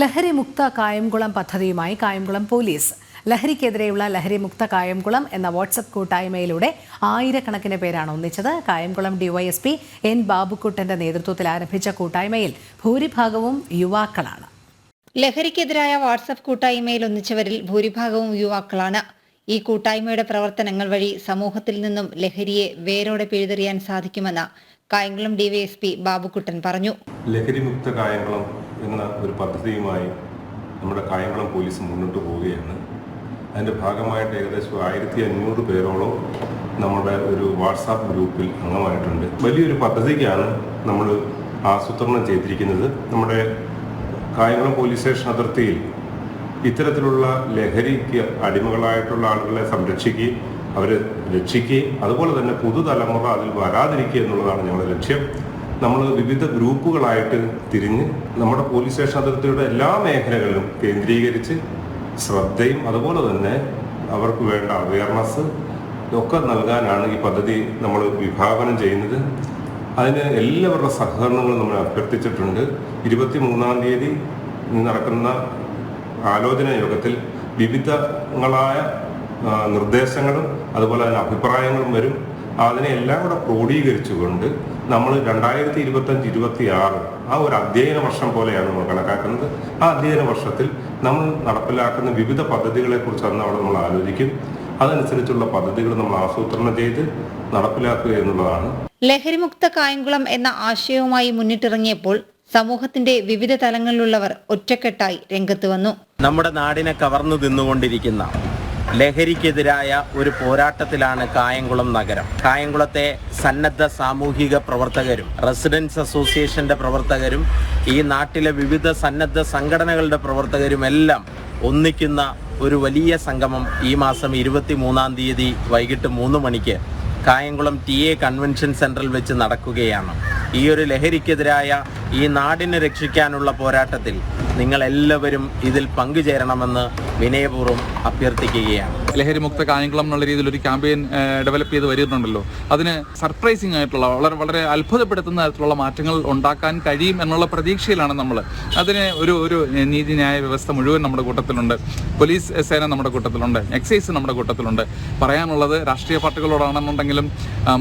ലഹരിമുക്ത കായംകുളം പദ്ധതിയുമായി കായംകുളം പോലീസ്. ലഹരിക്കെതിരെയുള്ള ലഹരിമുക്ത കായംകുളം എന്ന വാട്സപ്പ് കൂട്ടായ്മയിലൂടെ ആയിരക്കണക്കിന് പേരാണ് ഒന്നിച്ചത്. കായംകുളം ഡിവൈഎസ്പി എൻ ബാബുക്കുട്ടന്റെ നേതൃത്വത്തിൽ ആരംഭിച്ച കൂട്ടായ്മയിൽ ഭൂരിഭാഗവും യുവാക്കളാണ്. ലഹരിക്കെതിരായ വാട്സപ്പ് കൂട്ടായ്മയിൽ ഒന്നിച്ചവരിൽ ഭൂരിഭാഗവും യുവാക്കളാണ്. ഈ കൂട്ടായ്മയുടെ പ്രവർത്തനങ്ങൾ വഴി സമൂഹത്തിൽ നിന്നും ലഹരിയെ വേരോടെ പിഴുതെറിയാൻ സാധിക്കുമെന്ന് കായംകുളം ഡിവൈഎസ്പി ബാബുക്കുട്ടൻ പറഞ്ഞു. ലഹരിമുക്ത കായംകുളം എന്ന ഒരു പദ്ധതിയുമായി നമ്മുടെ കായംകുളം പോലീസ് മുന്നോട്ട് പോവുകയാണ്. അതിന്റെ ഭാഗമായിട്ട് ഏകദേശം ആയിരത്തി അഞ്ഞൂറ് പേരോളം നമ്മുടെ ഒരു വാട്സാപ്പ് ഗ്രൂപ്പിൽ അംഗമായിട്ടുണ്ട്. വലിയൊരു പദ്ധതിക്കാണ് നമ്മൾ ആസൂത്രണം ചെയ്തിരിക്കുന്നത്. നമ്മുടെ കായംകുളം പോലീസ് സ്റ്റേഷൻ അതിർത്തിയിൽ ഇത്തരത്തിലുള്ള ലഹരിക്ക് അടിമകളായിട്ടുള്ള ആളുകളെ സംരക്ഷിക്കുകയും അവരെ രക്ഷിക്കുകയും അതുപോലെ തന്നെ പുതുതലമുറ അതിൽ വരാതിരിക്കുക എന്നുള്ളതാണ് ഞങ്ങളുടെ ലക്ഷ്യം. നമ്മൾ വിവിധ ഗ്രൂപ്പുകളായിട്ട് തിരിഞ്ഞ് നമ്മുടെ പോലീസ് സ്റ്റേഷൻ അതിർത്തിയുടെ എല്ലാ മേഖലകളിലും കേന്ദ്രീകരിച്ച് ശ്രദ്ധയും അതുപോലെ തന്നെ അവർക്ക് വേണ്ട അവയർനെസ് ഒക്കെ നൽകാനാണ് ഈ പദ്ധതി നമ്മൾ വിഭാവനം ചെയ്യുന്നത്. അതിന് എല്ലാവരുടെ സഹകരണങ്ങളും നമ്മൾ അഭ്യർത്ഥിച്ചിട്ടുണ്ട്. ഇരുപത്തി മൂന്നാം തീയതി നടക്കുന്ന ആലോചന യോഗത്തിൽ വിവിധങ്ങളായ നിർദ്ദേശങ്ങളും അതുപോലെ തന്നെ അഭിപ്രായങ്ങളും വരും. അതിനെ എല്ലാം കൂടെ ക്രോഡീകരിച്ചുകൊണ്ട് നമ്മൾ രണ്ടായിരത്തി ഇരുപത്തഞ്ച് ഇരുപത്തി ആറ് ആ ഒരു അധ്യയന വർഷം പോലെയാണ് നമ്മൾ കണക്കാക്കുന്നത്. ആ അധ്യയന വർഷത്തിൽ നമ്മൾ നടപ്പിലാക്കുന്ന വിവിധ പദ്ധതികളെ കുറിച്ച് അന്ന് അവിടെ നമ്മൾ ആലോചിക്കും. അതനുസരിച്ചുള്ള പദ്ധതികൾ നമ്മൾ ആസൂത്രണം ചെയ്ത് നടപ്പിലാക്കുക എന്നുള്ളതാണ്. ലഹരിമുക്ത കായംകുളം എന്ന ആശയവുമായി മുന്നിട്ടിറങ്ങിയപ്പോൾ സമൂഹത്തിന്റെ വിവിധ തലങ്ങളിലുള്ളവർ ഒറ്റക്കെട്ടായി രംഗത്ത് വന്നു. നമ്മുടെ നാടിനെ കവർന്നു തിന്നുകൊണ്ടിരിക്കുന്ന ലഹരിക്കെതിരായ ഒരു പോരാട്ടത്തിലാണ് കായംകുളം നഗരം. കായംകുളത്തെ സന്നദ്ധ സാമൂഹിക പ്രവർത്തകരും റെസിഡൻസ് അസോസിയേഷന്റെ പ്രവർത്തകരും ഈ നാട്ടിലെ വിവിധ സന്നദ്ധ സംഘടനകളുടെ പ്രവർത്തകരും എല്ലാം ഒന്നിക്കുന്ന ഒരു വലിയ സംഗമം ഈ മാസം ഇരുപത്തി മൂന്നാം തീയതി വൈകിട്ട് മൂന്ന് മണിക്ക് കായംകുളം ടി എ കൺവെൻഷൻ സെന്ററിൽ വെച്ച് നടക്കുകയാണ്. ഈ ഒരു ലഹരിക്കെതിരായ ഈ നാടിനെ രക്ഷിക്കാനുള്ള പോരാട്ടത്തിൽ നിങ്ങൾ എല്ലാവരും ഇതിൽ പങ്കുചേരണമെന്ന് വിനയപൂർവം അഭ്യർത്ഥിക്കുകയാണ്. ലഹരിമുക്ത കായംകുളം എന്നുള്ള രീതിയിൽ ഒരു ക്യാമ്പയിൻ ഡെവലപ്പ് ചെയ്ത് വരുന്നുണ്ടല്ലോ. അതിന് സർപ്രൈസിംഗ് ആയിട്ടുള്ള വളരെ വളരെ അത്ഭുതപ്പെടുത്തുന്ന തരത്തിലുള്ള മാറ്റങ്ങൾ ഉണ്ടാക്കാൻ കഴിയും എന്നുള്ള പ്രതീക്ഷയിലാണ് നമ്മൾ. അതിന് ഒരു ഒരു നീതിന്യായ വ്യവസ്ഥ മുഴുവൻ നമ്മുടെ കൂട്ടത്തിലുണ്ട്. പോലീസ് സേന നമ്മുടെ കൂട്ടത്തിലുണ്ട്. എക്സൈസ് നമ്മുടെ കൂട്ടത്തിലുണ്ട്. പറയാനുള്ളത് രാഷ്ട്രീയ പാർട്ടികളോടാണെന്നുണ്ടെങ്കിലും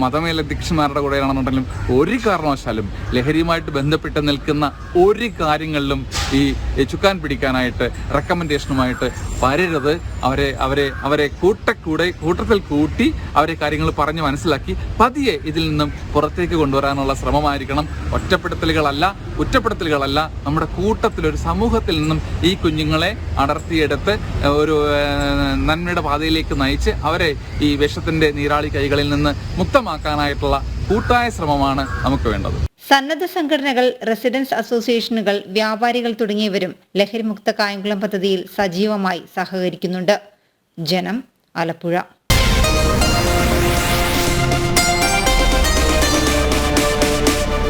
മതമേലധ്യക്ഷന്മാരുടെ കൂടെയാണെന്നുണ്ടെങ്കിലും ഒരു കാരണവശാലും ലഹരിയുമായിട്ട് ബന്ധപ്പെട്ട് നിൽക്കുന്ന ഒരു കാര്യങ്ങളിലും ഈ ചുക്കാൻ പിടിക്കാനായിട്ട് റെക്കമെൻഡേഷനുമായിട്ട് വരരുത്. അവരെ അവരെ അവരെ കൂട്ടക്കൂടെ കൂട്ടത്തിൽ കൂട്ടി അവരെ കാര്യങ്ങൾ പറഞ്ഞ് മനസ്സിലാക്കി പതിയെ ഇതിൽ നിന്നും പുറത്തേക്ക് കൊണ്ടുവരാനുള്ള ശ്രമമായിരിക്കണം. ഒറ്റപ്പെടുത്തലുകളല്ല ഒറ്റപ്പെടുത്തലുകളല്ല നമ്മുടെ കൂട്ടത്തിൽ ഒരു സമൂഹത്തിൽ നിന്നും ഈ കുഞ്ഞുങ്ങളെ അടർത്തിയെടുത്ത് ഒരു നന്മയുടെ പാതയിലേക്ക് നയിച്ച് അവരെ ഈ വിഷത്തിന്റെ നീരാളി കൈകളിൽ നിന്ന് മുക്തമാക്കാനായിട്ടുള്ള കൂട്ടായ ശ്രമമാണ് നമുക്ക് വേണ്ടത്. സന്നദ്ധ സംഘടനകൾ റെസിഡൻസ് അസോസിയേഷനുകൾ വ്യാപാരികൾ തുടങ്ങിയവരും ലഹരിമുക്ത കായംകുളം പദ്ധതിയിൽ സജീവമായി സഹകരിക്കുന്നുണ്ട്. ജനം ആലപ്പുഴ.